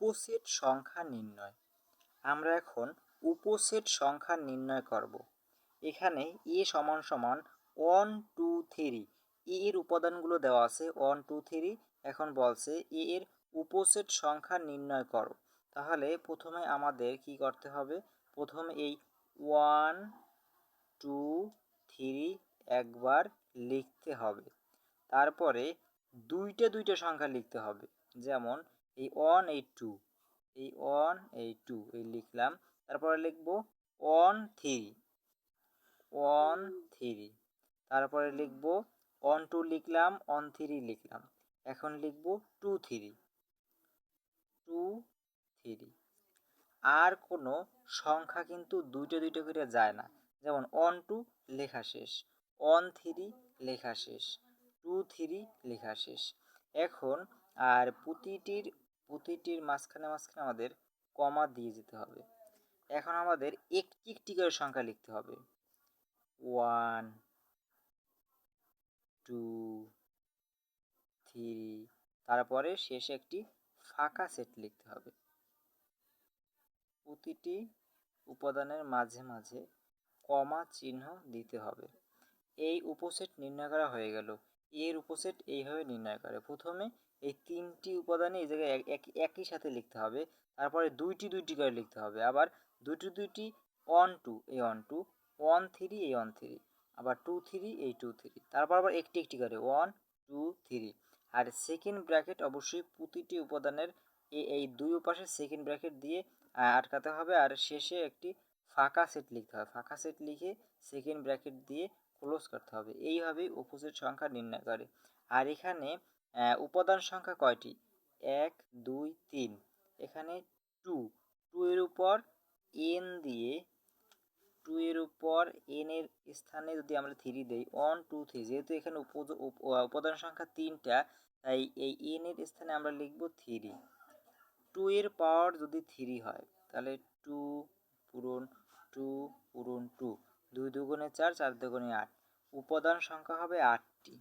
উপসেট সংখ্যা নির্ণয়। আমরা এখন উপসেট সংখ্যা নির্ণয় করব। এখানে এ সমান সমান ওয়ান টু থ্রি এ এর উপাদানগুলো দেওয়া আছে ওয়ান টু থ্রি এখন বলছে এ এর উপসেট সংখ্যা নির্ণয় করো। তাহলে প্রথমে আমাদের কি করতে হবে? প্রথমে এই ওয়ান টু থ্রি একবার লিখতে হবে। তারপরে দুইটা দুইটা সংখ্যা লিখতে হবে। যেমন এই ওয়ান এই টু এই ওয়ান এই টু এই লিখলাম। তারপরে লিখব ওয়ান থ্রি ওয়ান থ্রি তারপরে লিখব ওয়ান টু লিখলাম ওয়ান থ্রি লিখলাম। এখন লিখব টু থ্রি টু থ্রি আর কোনো সংখ্যা কিন্তু দুইটা দুইটা করে যায় না। যেমন ওয়ান টু লেখা শেষ ওয়ান থ্রি লেখা শেষ টু থ্রি লেখা শেষ। এখন আর প্রতিটির প্রতিটির মাঝখানে মাঝখানে আমাদের কমা দিয়ে যেতে হবে। এখন আমাদের একটি একটি করে সংখ্যা লিখতে হবে। ওয়ান, টু, থ্রি, তারপরে শেষে একটি ফাঁকা সেট লিখতে হবে। প্রতিটি উপাদানের মাঝে মাঝে কমা চিহ্ন দিতে হবে। এই উপসেট নির্ণয় করা হয়ে গেল। এর উপসেট এইভাবে নির্ণয় করে। প্রথমে এই তিনটি উপাদানে এই জায়গায় একই সাথে লিখতে হবে। তারপরে দুইটি দুইটি করে লিখতে হবে। আবার দুইটি দুইটি ওয়ান টু এই ওয়ান টু ওয়ান থ্রি এই ওয়ান থ্রি আবার টু থ্রি এই টু থ্রি তারপর আবার একটি একটি করে ওয়ান টু থ্রি আর সেকেন্ড ব্র্যাকেট অবশ্যই প্রতিটি উপাদানের এই দুই পাশে সেকেন্ড ব্র্যাকেট দিয়ে আটকাতে হবে। আর শেষে একটি ফাঁকা সেট লিখতে হবে। ফাঁকা সেট লিখে সেকেন্ড ব্র্যাকেট দিয়ে ক্লোজ করতে হবে। এইভাবেই উপসেট সংখ্যা নির্ণয় করে। আর এখানে উপাদান সংখ্যা কয়টি? এক, দুই, তিন। এখানে টু টু এর উপর এন দিয়ে টু এর উপর এন এর স্থানে যদি আমরা থ্রি দিই ওয়ান টু থ্রি যেহেতু এখানে উপাদান সংখ্যা তিনটা, তাই এই এন এর স্থানে আমরা লিখব থ্রি টু এর পাওয়ার যদি থ্রি হয়, তাহলে টু পূরণ টু পূরণ টু দুই দুগুণে চার চার দুগুণে আট। উপাদান সংখ্যা হবে আটটি।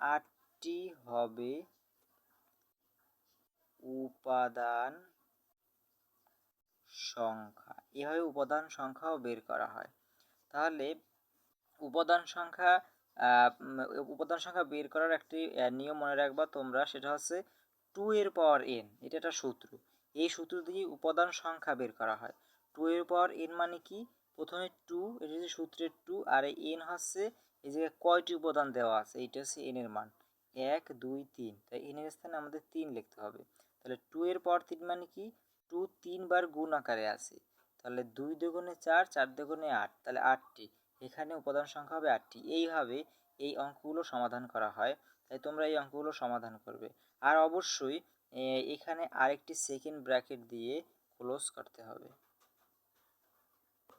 আটটি হবে। উপাদান সংখ্যা। এভাবে উপাদান সংখ্যাও বের করা হয়। তাহলে উপাদান সংখ্যা উপাদান সংখ্যা বের করার একটি নিয়ম মনে রাখবা তোমরা। সেটা হচ্ছে টু এর পাওয়ার এন এটা একটা সূত্র। এই সূত্র দিয়ে উপাদান সংখ্যা বের করা হয়। টু এর পাওয়ার এন মানে কি? প্রথমে টু এটা হচ্ছে সূত্রের টু আর এন হচ্ছে এই জায়গায় কয়টি উপাদান দেওয়া আছে? এইটা হচ্ছে এন এর মান। এক, দুই, তিন। তাই এন এর স্থানে আমাদের তিন লিখতে হবে। তাহলে টু এর পাওয়ার তিন মানে কি? টু তিনবার গুণ আকারে আছে। তাহলে দুই দুগুণে চার চার দুগুণে আট। তাহলে আটটি। এখানে উপাদান সংখ্যা হবে আটটি। এইভাবে এই অঙ্কগুলো সমাধান করা হয়। তাই তোমরা এই অঙ্কগুলো সমাধান করবে। আর অবশ্যই এখানে আরেকটি সেকেন্ড ব্র্যাকেট দিয়ে ক্লোজ করতে হবে।